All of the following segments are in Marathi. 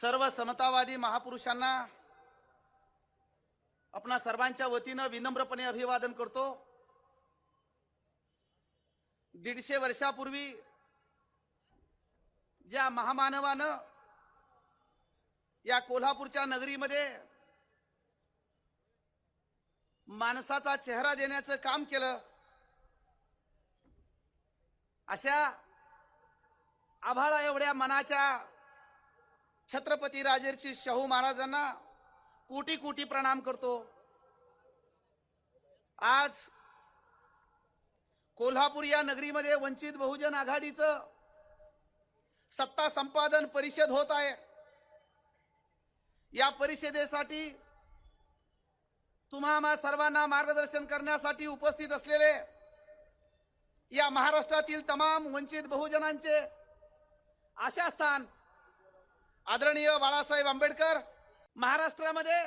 सर्व समतावादी महापुरुषांना आपणा सर्वांच्या वतीनं विनम्रपणे अभिवादन करतो. दीडशे वर्षापूर्वी ज्या महामानवानं या कोल्हापूरच्या नगरीमध्ये माणसाचा चेहरा देण्याचं काम केलं अशा आभाळा एवढ्या मनाच्या छत्रपती राजर्षी शाहू महाराजांना कोटी कोटी प्रणाम करतो. आज कोल्हापूर या नगरीमध्ये वंचित बहुजन आघाडीचं सत्ता संपादन परिषद होत आहे. या परिषदेसाठी तुम्हा सर्वांना मार्गदर्शन करण्यासाठी उपस्थित असलेले या महाराष्ट्रातील तमाम वंचित बहुजनांचे आशास्थान आदरणीय बाळासाहेब आंबेडकर महाराष्ट्रामध्ये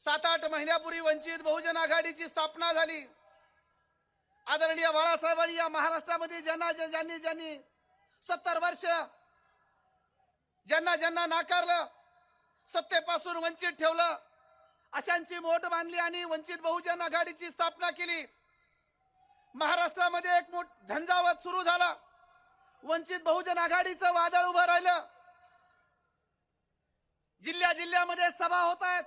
सात आठ महिन्यापूर्वी वंचित बहुजन आघाडीची स्थापना झाली. आदरणीय बाळासाहेबांनी या महाराष्ट्रामध्ये ज्यांना ज्यांनी ज्यांनी सत्तर वर्ष ज्यांना ज्यांना नाकारलं सत्तेपासून वंचित ठेवलं अशांची मोठ बांधली आणि वंचित बहुजन आघाडीची स्थापना केली. महाराष्ट्रामध्ये एक मोठ झंझावत सुरू झाला. वंचित बहुजन आघाडीचं वादळ उभं राहिलं. जिल्ह्या जिल्ह्यामध्ये सभा होत आहेत.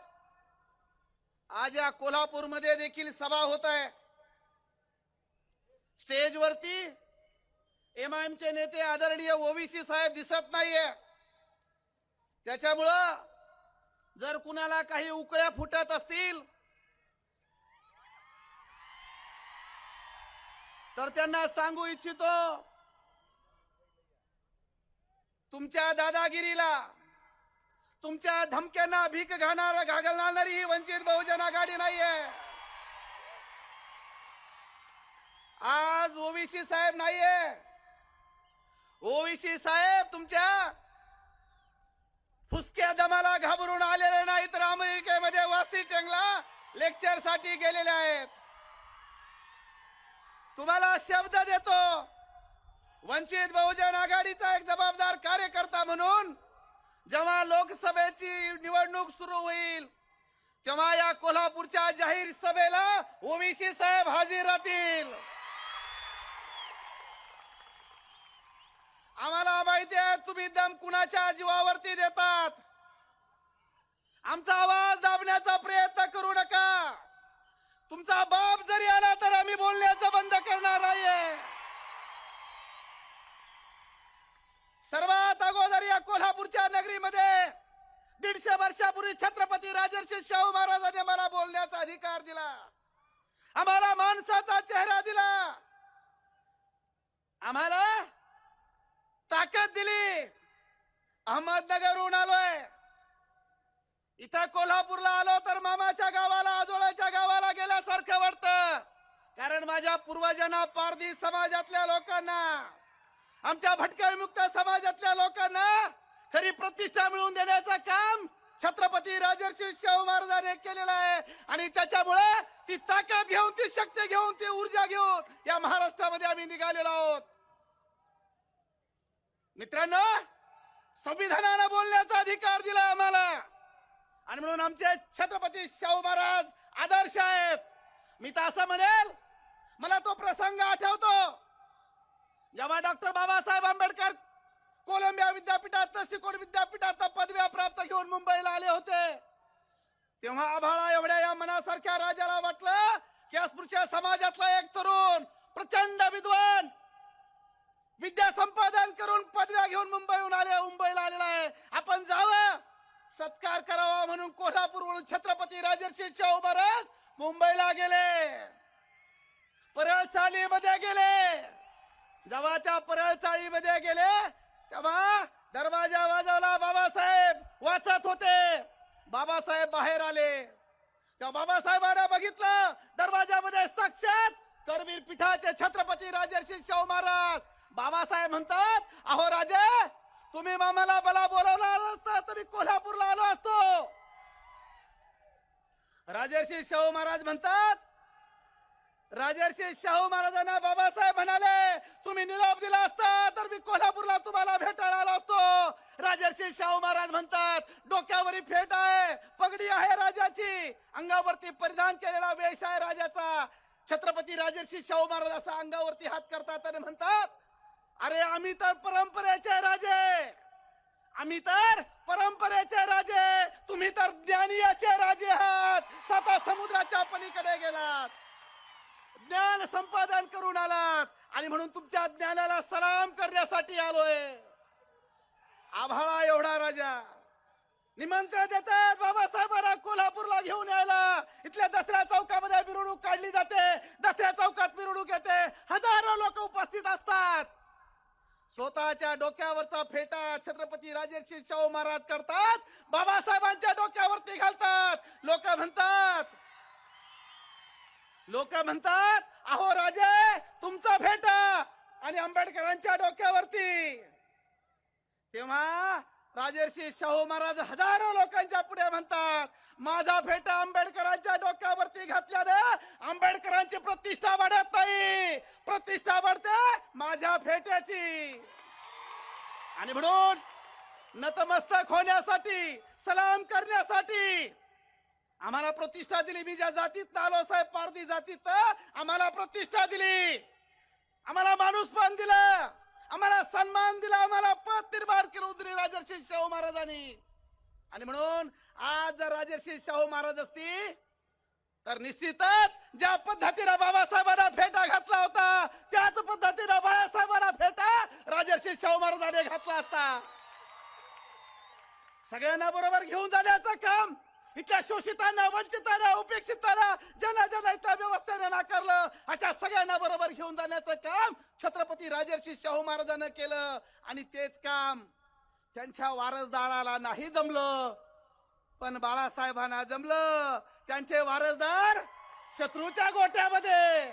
आज या कोल्हापूरमध्ये देखील सभा होत आहे. स्टेजवरती एमआयएमचे नेते आदरणीय ओबीसी साहेब दिसत नाहीये. त्याच्यामुळं जर कुणाला काही उकळ्या फुटत असतील तर त्यांना सांगू इच्छितो तुमच्या दादागिरीला तुमच्या धमक्यांना भीक घालणार घालणारी ही वंचित बहुजन आघाडी नाहीये. आज ओबीसी साहेब नाहीये. ओबीसी साहेब तुमच्या फुसक्या दमाला घाबरून आलेले नाही तर अमेरिकेमध्ये वॉशिंग्टनला लेक्चरसाठी गेलेले आहेत. तुम्हाला शब्द देतो. वंचित बहुजन आघाडीचा एक जबाबदार कार्यकर्ता म्हणून जेव्हा लोकसभेची निवडणूक सुरू होईल तेव्हा या कोल्हापूरच्या जाहीर सभेला ओबीसी साहेब हजर राहतील. आम्हाला माहिती आहे तुम्ही दम कुणाच्या जीवावरती देतात? आमचा आवाज दाबण्याचा प्रयत्न करू नका. तुमचा बाप जरी आला तर आम्ही बोलण्याचं बंद करणार नाहीये. सर्वात अगोदर या कोल्हापूरच्या नगरीमध्ये दीडशे वर्षापूर्वी छत्रपती राजर्षी शाहू महाराजांनी मला बोलण्याचा अधिकार दिला. आम्हाला माणसाचा चेहरा दिला. आम्हाला ताकद दिली. अहमदनगरहून आलोय. इथं कोल्हापूरला आलो तर मामाच्या गावाला आजोळ्याच्या गावाला गेल्यासारखं वाटतं. कारण माझ्या पूर्वजांना पारधी समाजातल्या लोकांना आमच्या भटक्या विमुक्त समाजातल्या लोकांना खरी प्रतिष्ठा मिळवून देण्याचं काम छत्रपती राजर्षी शाहू महाराजांनी केलेलं आहे. आणि त्याच्यामुळे ती ताकद घेऊन ती शक्ती घेऊन ती ऊर्जा घेऊन या महाराष्ट्रामध्ये आम्ही निघालेलो आहोत. मित्रांनो संविधानानं बोलण्याचा अधिकार दिला आम्हाला. आणि म्हणून आमचे छत्रपती शाहू महाराज आदर्श आहेत. मी तर असं म्हणेल मला तो प्रसंग आठवतो. जेव्हा डॉक्टर बाबासाहेब आंबेडकर कोलंबिया विद्यापीठात शिकोड विद्यापीठात पदव्या प्राप्त घेऊन मुंबईला आले होते. तेव्हा आभाळा एवढ्या या मनासारख्या राजाला वाटलं की अस्पृश्य समाजातला एक तरुण प्रचंड विद्वान विद्या संपादन करून पदव्या घेऊन मुंबईहून आले मुंबईला आलेला आहे. आपण जावं. सत्कार करावा म्हणून कोल्हापूरवरून छत्रपती राजर्षी शाहू महाराज मुंबईला गेले. परळ चालीमध्ये गेले. जेव्हा त्या परळ चाळीमध्ये गेले तेव्हा दरवाजा वाजवला बाबासाहेब वाचत होते. बाबासाहेब बाहेर आले. तेव्हा बाबासाहेबांना बघितलं दरवाजामध्ये साक्षात करवीर पीठाचे छत्रपती राजर्षी शाहू महाराज. बाबासाहेब म्हणतात अहो राजे तुम्ही मामाला मला बोलवलं असता तर मी कोल्हापूरला आलो असतो. राजर्षी शाहू महाराज म्हणतात राजर्षी शाहू महाराजांना बाबासाहेब म्हणाले तुम्ही निरोप दिला असता तर मी कोल्हापूरला तुम्हाला भेटायला आलो असतो. राजर्षी शाहू महाराज म्हणतात डोक्यावरी फेट आहे पगडी आहे राजाची अंगावरती परिधान केलेला वेश आहे राजाचा. छत्रपती राजर्षी शाहू महाराज असा अंगावरती हात करतात आणि म्हणतात अरे आम्ही तर परंपरेचे राजे आम्ही तर परंपरेचे राजे तुम्ही तर ज्ञानियाचे राजे आहात स्वतः समुद्राच्या पलीकडे गेलात. ज्ञान संपादन करून आलात. आणि म्हणून तुमच्या ज्ञानाला सलाम करण्यासाठी आलोय. आभाळा एवढा राजा. निमंत्रण देतात बाबासाहेब कोल्हापूरला घेऊन यायला इथल्या दसऱ्या चौकामध्ये मिरवणूक काढली जाते दसऱ्या चौकात मिरवणूक येते हजारो लोक उपस्थित असतात स्वतःच्या डोक्यावरचा फेटा छत्रपती राजर्षी शाहू महाराज करतात बाबासाहेबांच्या डोक्यावरती घालतात लोक म्हणतात लोक म्हणतात अहो राजे तुमचा फेटा आणि आंबेडकरांच्या डोक्यावरती. तेव्हा राजर्षी शाहू महाराज हजारो लोकांच्या पुढे म्हणतात माझा फेटा आंबेडकरांच्या डोक्यावरती घातल्याने आंबेडकरांची प्रतिष्ठा वाढत नाही. प्रतिष्ठा वाढते माझ्या फेट्याची. आणि म्हणून नतमस्तक होण्यासाठी सलाम करण्यासाठी आम्हाला प्रतिष्ठा दिली. मी ज्या जातीत आलो साहेब पारधी जातीत आम्हाला प्रतिष्ठा दिली. आम्हाला माणूस पण दिला. आम्हाला सन्मान दिला. आम्हाला पद निर्माण केलं उदरी राजर्षी शाहू महाराजांनी. आणि म्हणून आज जर राजर्षी शाहू महाराज असती तर निश्चितच ज्या पद्धतीनं बाबासाहेबांना फेटा घातला होता त्याच पद्धतीनं बाळासाहेबांना फेटा राजर्षी शाहू महाराजांनी घातला असता. सगळ्यांना बरोबर घेऊन जाण्याचं काम इथल्या शोषितांना वंचितांना उपेक्षितांना ज्यांना ज्यांना इथल्या व्यवस्थेने नाकारलं अशा सगळ्यांना बरोबर घेऊन जाण्याचं काम छत्रपती राजर्षी शाहू महाराजांना केलं. आणि तेच काम त्यांच्या वारसदाराला नाही जमलं पण बाळासाहेबांना जमलं. त्यांचे वारसदार शत्रूच्या गोट्यामध्ये.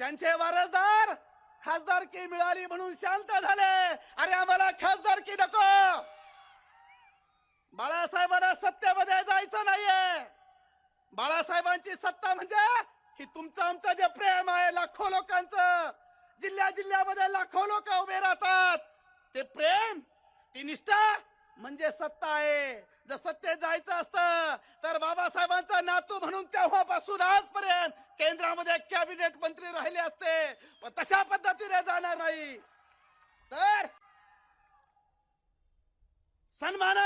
त्यांचे वारसदार खासदारकी मिळाली म्हणून शांत झाले. अरे आम्हाला खासदारकी नको. बाळासाहेबांना सत्तेमध्ये जायचं नाहीये. बाळासाहेबांची सत्ता म्हणजे ही तुमचं आमचं जे प्रेम आहे लाखो लोकांचं. जिल्ह्या जिल्ह्यामध्ये लाखो लोक उभे राहतात. ते प्रेम ती निष्ठा म्हणजे सत्ता आहे. जर सत्तेत जायचं असतं तर बाबासाहेबांचा नातू म्हणून तेव्हापासून आजपर्यंत केंद्रामध्ये कॅबिनेट मंत्री राहिले असते. पण तशा पद्धतीने जाणार नाही. तर सन्मान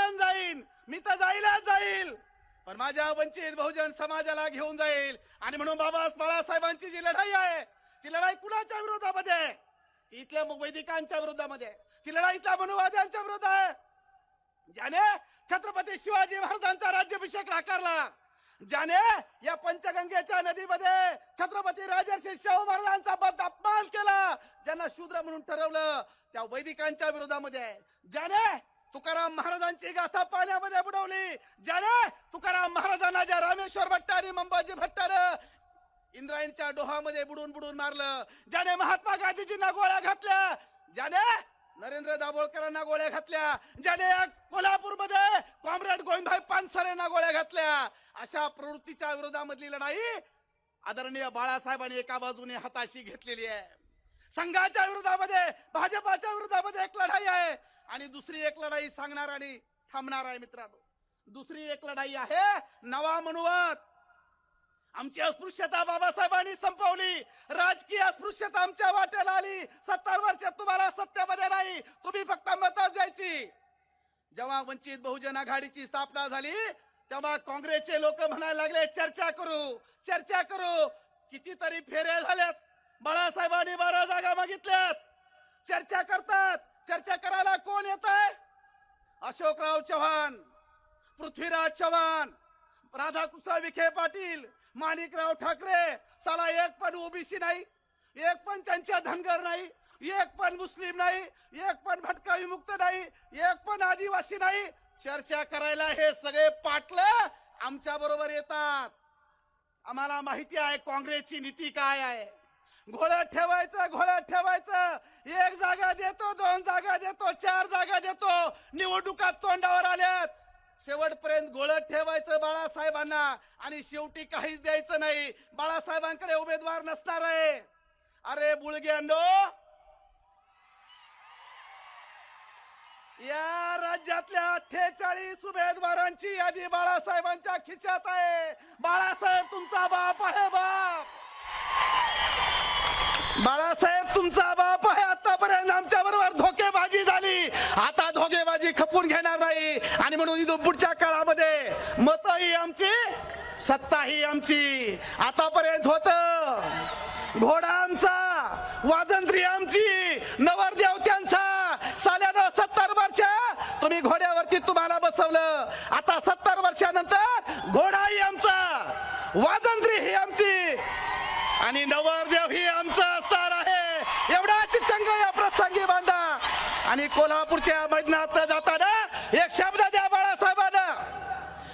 मी तर जाईलच जाईल. पण माझ्या वंचित बहुजन समाजाला घेऊन जाईल. आणि म्हणून बाबा बाळासाहेबांची जी लढाई आहे ती लढाई कुणाच्या विरोधामध्ये? इथल्या मग वैदिकांच्या विरोधामध्ये. ती लढाई इथल्या मनुवाद्यांच्या विरोध आहे. ज्याने छत्रपती शिवाजी महाराजांचा राज्याभिषेक आकारला ज्याने या पंचगंगेच्या नदीमध्ये छत्रपती राजर्षी शाहू महाराजांचा बद्ध अपमान केला ज्यांना शूद्र म्हणून ठरवलं त्या वैदिकांच्या विरोधामध्ये. ज्याने तुकाराम महाराजांची गाथा पाण्यामध्ये बुडवली. ज्याने तुकाराम महाराजांना ज्या रामेश्वर भट्ट आणि मंबाजी भट्टानं इंद्रायणच्या डोहामध्ये बुडून बुडून मारलं ज्याने महात्मा गांधीजींना गोळ्या घातल्या ज्याने नरेंद्र दाभोळकरांना गोळ्या घातल्या ज्याने कोल्हापूरमध्ये कॉम्रेड गोविंदभाई पानसरेंना गोळ्या घातल्या अशा प्रवृत्तीच्या विरोधामधली लढाई आदरणीय बाळासाहेबांनी एका बाजूने हाताशी घेतलेली आहे. संघाच्या विरोधामध्ये भाजपाच्या विरोधामध्ये एक लढाई आहे. आणि दुसरी एक लढाई सांगणार आणि थांबणार आहे मित्रांनो. दुसरी एक लढाई आहे नवा मनुवाद. आमची अस्पृश्यता बाबासाहेबांनी संपवली. राजकीय अस्पृश्यता आमच्या वाट्याला आली. सत्तर वर्षात तुम्हाला सत्तेमध्ये नाही. तुम्ही फक्त मतच द्यायची. जेव्हा वंचित बहुजन आघाडीची स्थापना झाली तेव्हा काँग्रेसचे लोक म्हणायला लागले चर्चा करू चर्चा करू. कितीतरी फेऱ्या झाल्यात. बाळासाहेबांनी बारा जागा मागितल्यात. चर्चा करतात. चर्चा करायला कोण येत आहे अशोकराव चव्हाण पृथ्वीराज चव्हाण राधाकृष्ण विखे पाटील माणिकराव ठाकरे साला एक पण ओबीसी नाही एक पण त्यांच्या धनगर नाही एक पण मुस्लिम नाही एक पण भटका विमुक्त नाही एक पण आदिवासी नाही. चर्चा करायला हे सगळे पाटलं आमच्या बरोबर येतात. आम्हाला माहिती आहे काँग्रेसची नीती काय आहे. घोड्यात ठेवायचं घोड्यात ठेवायचं. एक जागा देतो दोन जागा देतो चार जागा देतो. निवडणुका तोंडावर आल्यात. शेवटपर्यंत घोळत ठेवायचं बाळासाहेबांना आणि शेवटी काहीच द्यायचं नाही. बाळासाहेबांकडे उमेदवार नसणार आहे. अरे बुळग्यांडो या राज्यातल्या अठ्ठेचाळीस उमेदवारांची यादी बाळासाहेबांच्या खिशात आहे. बाळासाहेब तुमचा बाप आहे बाप. बाळासाहेब तुमचा बाप आहे. आतापर्यंत आमच्या बरोबर धोकेबाजी झाली. आता धोकेबाजी खपून घेणार नाही. आणि म्हणून पुढच्या काळामध्ये मत ही आमची सत्ता ही आमची. आतापर्यंत होत. घोडा आमचा वाजंत्री आमची नवरदेव त्यांचा. साल्यानं सत्तर वर्ष तुम्ही घोड्यावरती तुम्हाला बसवलं. आता सत्तर वर्षानंतर घोडाही आमचा वाजंत्री ही आमची आणि नवरदेव ही आमचा असणार आहे एवढाच चंग या प्रसंगी बांधा आणि कोल्हापूरच्या मैदानात जाताना एक शब्द द्या बाळासाहेबांना.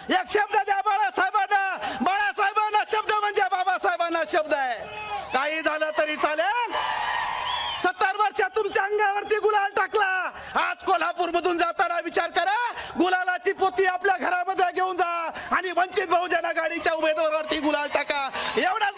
एक शब्द द्या बाळासाहेबांना. बाळासाहेबांना शब्द म्हणजे बाबासाहेबांना शब्द आहे. काही झालं तरी चालेल. सत्तर वर्षात तुमच्या अंगावरती गुलाल टाकला. आज कोल्हापूर मधून जाताना विचार करा. गुलालाची पोती आपल्या घरामध्ये घेऊन जा. आणि वंचित बहुजन आघाडीच्या एवढा